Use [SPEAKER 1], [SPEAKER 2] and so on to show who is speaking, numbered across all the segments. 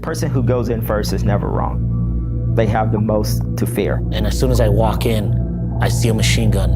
[SPEAKER 1] person who goes in first is never wrong. They have the most to fear.
[SPEAKER 2] And as soon as I walk in, I see a machine gun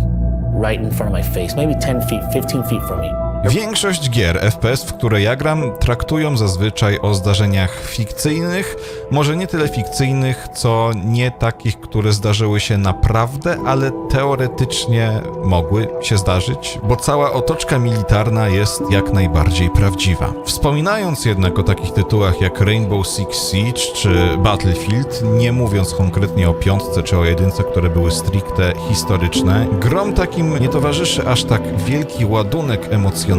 [SPEAKER 2] right in front of my face, maybe 10 feet, 15 feet from me.
[SPEAKER 3] Większość gier FPS, w które ja gram, traktują zazwyczaj o zdarzeniach fikcyjnych, może nie tyle fikcyjnych, co nie takich, które zdarzyły się naprawdę, ale teoretycznie mogły się zdarzyć, bo cała otoczka militarna jest jak najbardziej prawdziwa. Wspominając jednak o takich tytułach jak Rainbow Six Siege czy Battlefield, nie mówiąc konkretnie o piątce czy o jedynce, które były stricte historyczne, grom takim nie towarzyszy aż tak wielki ładunek emocjonalny,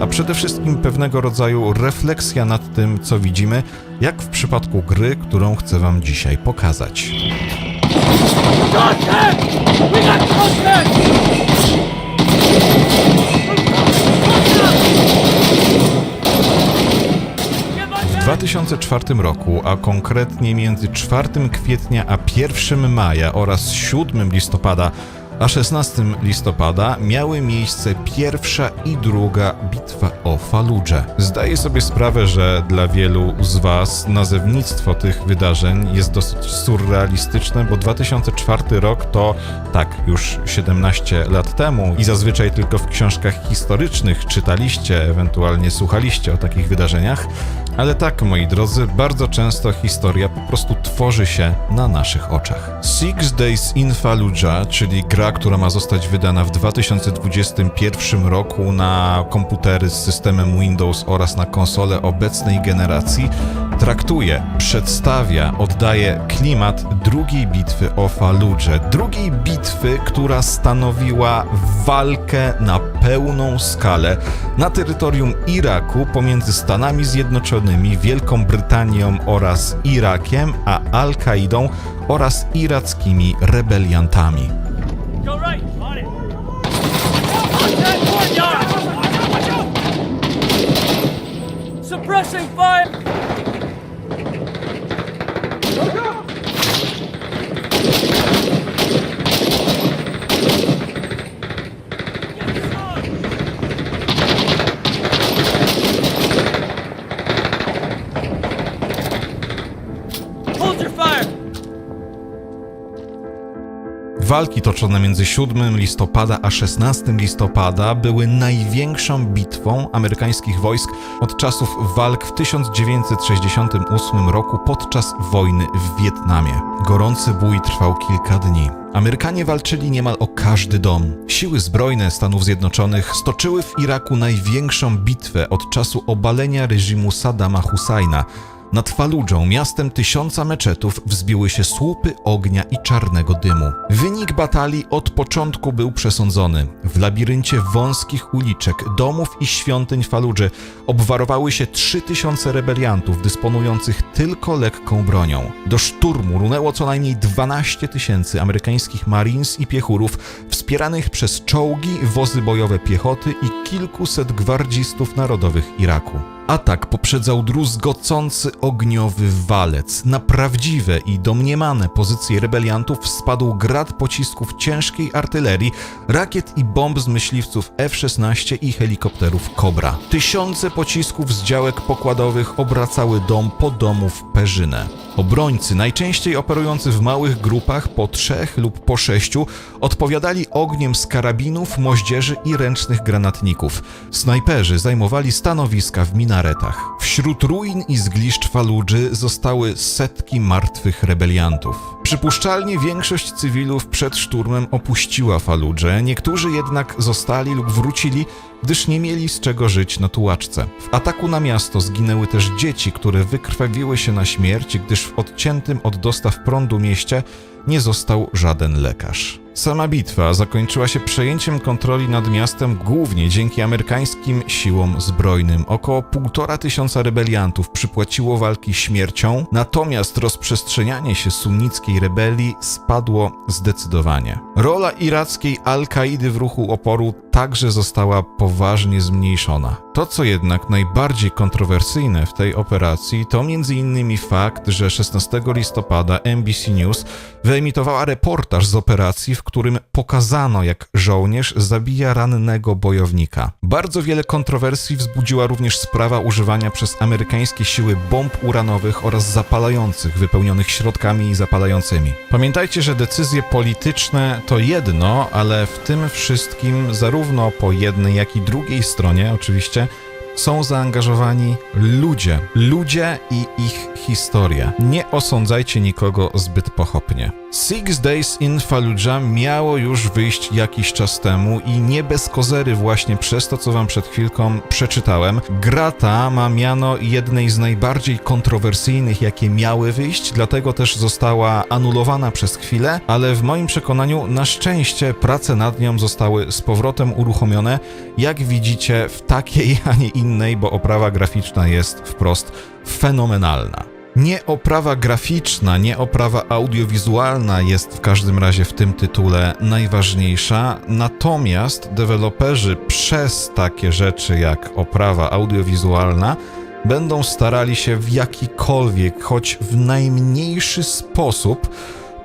[SPEAKER 3] a przede wszystkim pewnego rodzaju refleksja nad tym, co widzimy, jak w przypadku gry, którą chcę Wam dzisiaj pokazać. W 2004 roku, a konkretnie między 4 kwietnia a 1 maja oraz 7 listopada a 16 listopada miały miejsce pierwsza i druga bitwa o Faludże. Zdaję sobie sprawę, że dla wielu z Was nazewnictwo tych wydarzeń jest dosyć surrealistyczne, bo 2004 rok to tak już 17 lat temu i zazwyczaj tylko w książkach historycznych czytaliście, ewentualnie słuchaliście o takich wydarzeniach. Ale tak, moi drodzy, bardzo często historia po prostu tworzy się na naszych oczach. Six Days in Fallujah, czyli gra, która ma zostać wydana w 2021 roku na komputery z systemem Windows oraz na konsole obecnej generacji, traktuje, przedstawia, oddaje klimat drugiej bitwy o Fallujah. Drugiej bitwy, która stanowiła walkę na pełną skalę na terytorium Iraku pomiędzy Stanami Zjednoczonymi, Wielką Brytanią oraz Irakiem, a Al-Kaidą oraz irackimi rebeliantami.
[SPEAKER 4] Go right. On
[SPEAKER 3] Walki toczone między 7 listopada a 16 listopada były największą bitwą amerykańskich wojsk od czasów walk w 1968 roku podczas wojny w Wietnamie. Gorący bój trwał kilka dni. Amerykanie walczyli niemal o każdy dom. Siły zbrojne Stanów Zjednoczonych stoczyły w Iraku największą bitwę od czasu obalenia reżimu Saddama Husajna. Nad Faludżą, miastem tysiąca meczetów, wzbiły się słupy ognia i czarnego dymu. Wynik batalii od początku był przesądzony. W labiryncie wąskich uliczek, domów i świątyń Faludży obwarowały się 3000 rebeliantów dysponujących tylko lekką bronią. Do szturmu runęło co najmniej 12 tysięcy amerykańskich marines i piechurów wspieranych przez czołgi, wozy bojowe piechoty i kilkuset gwardzistów narodowych Iraku. Atak poprzedzał druzgocący ogniowy walec. Na prawdziwe i domniemane pozycje rebeliantów spadł grad pocisków ciężkiej artylerii, rakiet i bomb z myśliwców F-16 i helikopterów Cobra. Tysiące pocisków z działek pokładowych obracały dom po domu w perzynę. Obrońcy, najczęściej operujący w małych grupach po trzech lub po sześciu, odpowiadali ogniem z karabinów, moździerzy i ręcznych granatników. Snajperzy zajmowali stanowiska w minaretach. Wśród ruin i zgliszcz Faludży zostały setki martwych rebeliantów. Przypuszczalnie większość cywilów przed szturmem opuściła Faludżę, niektórzy jednak zostali lub wrócili, gdyż nie mieli z czego żyć na tułaczce. W ataku na miasto zginęły też dzieci, które wykrwawiły się na śmierć, gdyż w odciętym od dostaw prądu mieście nie został żaden lekarz. Sama bitwa zakończyła się przejęciem kontroli nad miastem głównie dzięki amerykańskim siłom zbrojnym. Około półtora tysiąca rebeliantów przypłaciło walki śmiercią, natomiast rozprzestrzenianie się sunnickiej rebelii spadło zdecydowanie. Rola irackiej Al-Kaidy w ruchu oporu także została poważnie zmniejszona. To, co jednak najbardziej kontrowersyjne w tej operacji, to m.in. fakt, że 16 listopada NBC News wyemitowała reportaż z operacji, w którym pokazano, jak żołnierz zabija rannego bojownika. Bardzo wiele kontrowersji wzbudziła również sprawa używania przez amerykańskie siły bomb uranowych oraz zapalających, wypełnionych środkami zapalającymi. Pamiętajcie, że decyzje polityczne to jedno, ale w tym wszystkim, zarówno po jednej, jak i drugiej stronie, oczywiście, są zaangażowani ludzie. Ludzie i ich historia. Nie osądzajcie nikogo zbyt pochopnie. Six Days in Fallujah miało już wyjść jakiś czas temu i nie bez kozery właśnie przez to, co wam przed chwilką przeczytałem. Gra ta ma miano jednej z najbardziej kontrowersyjnych, jakie miały wyjść, dlatego też została anulowana przez chwilę, ale w moim przekonaniu na szczęście prace nad nią zostały z powrotem uruchomione, jak widzicie w takiej, a nie innej, bo oprawa graficzna jest wprost fenomenalna. Nie oprawa graficzna, nie oprawa audiowizualna jest w każdym razie w tym tytule najważniejsza, natomiast deweloperzy przez takie rzeczy jak oprawa audiowizualna będą starali się w jakikolwiek, choć w najmniejszy sposób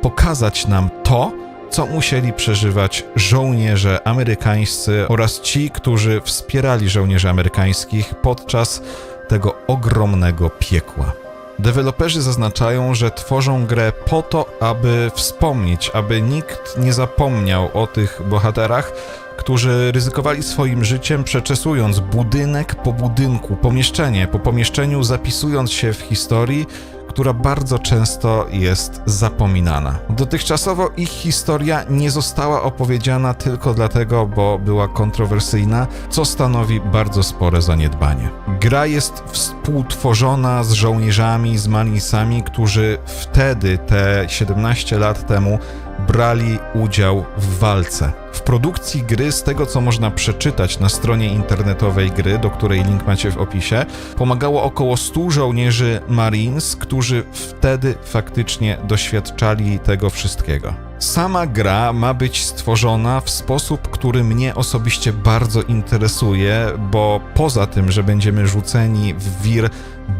[SPEAKER 3] pokazać nam to, co musieli przeżywać żołnierze amerykańscy oraz ci, którzy wspierali żołnierzy amerykańskich podczas tego ogromnego piekła. Deweloperzy zaznaczają, że tworzą grę po to, aby wspomnieć, aby nikt nie zapomniał o tych bohaterach, którzy ryzykowali swoim życiem, przeczesując budynek po budynku, pomieszczenie po pomieszczeniu, zapisując się w historii, która bardzo często jest zapominana. Dotychczasowo ich historia nie została opowiedziana tylko dlatego, bo była kontrowersyjna, co stanowi bardzo spore zaniedbanie. Gra jest współtworzona z żołnierzami, z manisami, którzy wtedy, te 17 lat temu, brali udział w walce. W produkcji gry, z tego co można przeczytać na stronie internetowej gry, do której link macie w opisie, pomagało około 100 żołnierzy Marines, którzy wtedy faktycznie doświadczali tego wszystkiego. Sama gra ma być stworzona w sposób, który mnie osobiście bardzo interesuje, bo poza tym, że będziemy rzuceni w wir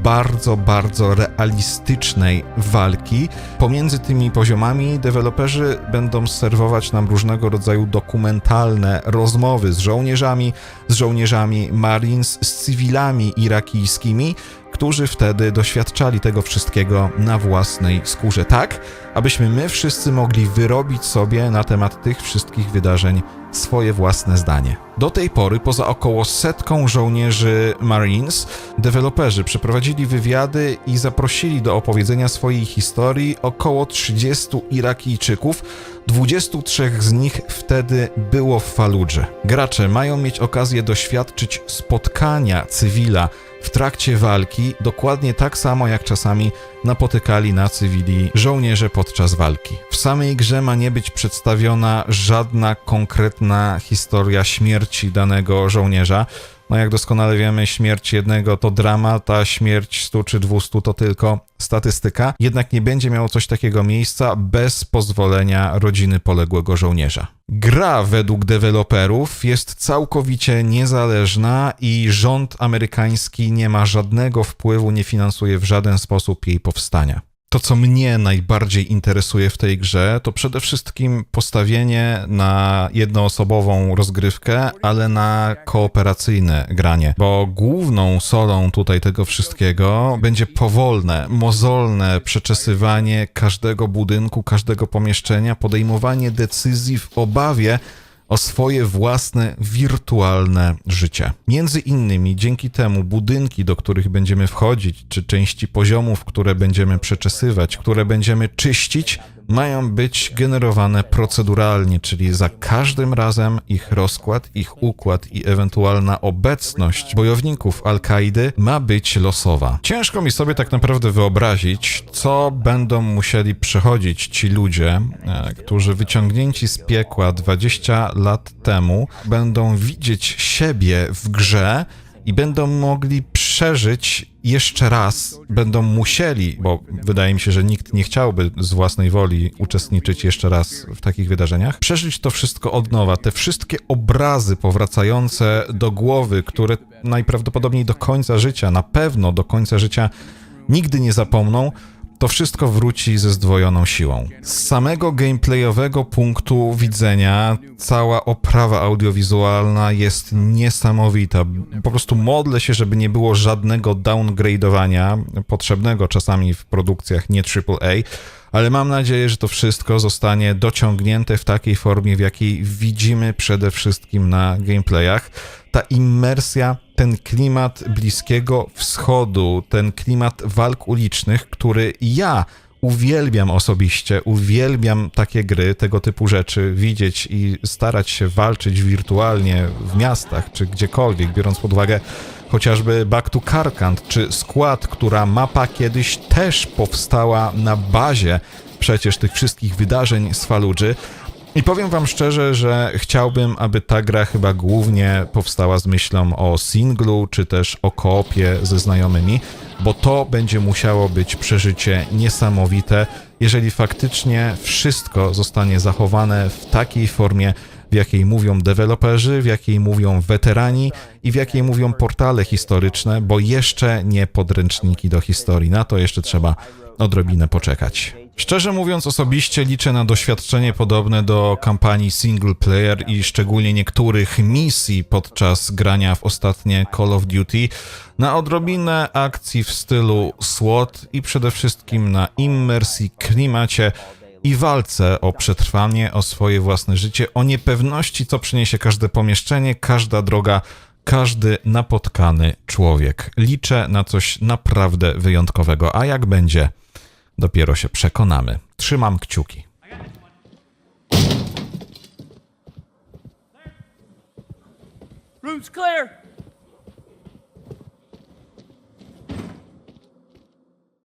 [SPEAKER 3] bardzo, bardzo realistycznej walki, pomiędzy tymi poziomami deweloperzy będą serwować nam różnego rodzaju dokumentalne rozmowy z żołnierzami, z żołnierzami Marines, z cywilami irakijskimi, którzy wtedy doświadczali tego wszystkiego na własnej skórze, tak abyśmy my wszyscy mogli wyrobić sobie na temat tych wszystkich wydarzeń swoje własne zdanie. Do tej pory, poza około setką żołnierzy Marines, deweloperzy przeprowadzili wywiady i zaprosili do opowiedzenia swojej historii około 30 Irakijczyków. 23 z nich wtedy było w Faludże. Gracze mają mieć okazję doświadczyć spotkania cywila w trakcie walki, dokładnie tak samo jak czasami napotykali na cywili żołnierze podczas walki. W samej grze ma nie być przedstawiona żadna konkretna historia śmierci danego żołnierza. No jak doskonale wiemy, śmierć jednego to dramat, a śmierć 100 czy 200 to tylko statystyka. Jednak nie będzie miało coś takiego miejsca bez pozwolenia rodziny poległego żołnierza. Gra według deweloperów jest całkowicie niezależna i rząd amerykański nie ma żadnego wpływu, nie finansuje w żaden sposób jej powstania. To, co mnie najbardziej interesuje w tej grze, to przede wszystkim postawienie na jednoosobową rozgrywkę, ale na kooperacyjne granie, bo główną solą tutaj tego wszystkiego będzie powolne, mozolne przeczesywanie każdego budynku, każdego pomieszczenia, podejmowanie decyzji w obawie, o swoje własne wirtualne życie. Między innymi dzięki temu budynki, do których będziemy wchodzić, czy części poziomów, które będziemy przeczesywać, które będziemy czyścić, mają być generowane proceduralnie, czyli za każdym razem ich rozkład, ich układ i ewentualna obecność bojowników Al-Kaidy ma być losowa. Ciężko mi sobie tak naprawdę wyobrazić, co będą musieli przechodzić ci ludzie, e, którzy wyciągnięci z piekła 20 lat temu będą widzieć siebie w grze i będą mogli przeżyć jeszcze raz, będą musieli, bo wydaje mi się, że nikt nie chciałby z własnej woli uczestniczyć jeszcze raz w takich wydarzeniach, przeżyć to wszystko od nowa. Te wszystkie obrazy powracające do głowy, które najprawdopodobniej do końca życia, na pewno do końca życia nigdy nie zapomną, to wszystko wróci ze zdwojoną siłą. Z samego gameplayowego punktu widzenia cała oprawa audiowizualna jest niesamowita. Po prostu modlę się, żeby nie było żadnego downgrade'owania potrzebnego czasami w produkcjach nie AAA, ale mam nadzieję, że to wszystko zostanie dociągnięte w takiej formie, w jakiej widzimy przede wszystkim na gameplayach. Ta immersja, ten klimat Bliskiego Wschodu, ten klimat walk ulicznych, który ja uwielbiam osobiście, uwielbiam takie gry, tego typu rzeczy, widzieć i starać się walczyć wirtualnie w miastach czy gdziekolwiek, biorąc pod uwagę chociażby Back to Karkand czy Skład, która mapa kiedyś też powstała na bazie przecież tych wszystkich wydarzeń z Faludży. I powiem wam szczerze, że chciałbym, aby ta gra chyba głównie powstała z myślą o singlu, czy też o koopie ze znajomymi, bo to będzie musiało być przeżycie niesamowite, jeżeli faktycznie wszystko zostanie zachowane w takiej formie, w jakiej mówią deweloperzy, w jakiej mówią weterani i w jakiej mówią portale historyczne, bo jeszcze nie podręczniki do historii. Na to jeszcze trzeba odrobinę poczekać. Szczerze mówiąc, osobiście liczę na doświadczenie podobne do kampanii single player i szczególnie niektórych misji podczas grania w ostatnie Call of Duty, na odrobinę akcji w stylu SWAT i przede wszystkim na immersji, klimacie i walce o przetrwanie, o swoje własne życie, o niepewności, co przyniesie każde pomieszczenie, każda droga, każdy napotkany człowiek. Liczę na coś naprawdę wyjątkowego, a jak będzie, dopiero się przekonamy. Trzymam kciuki.
[SPEAKER 4] Room's clear.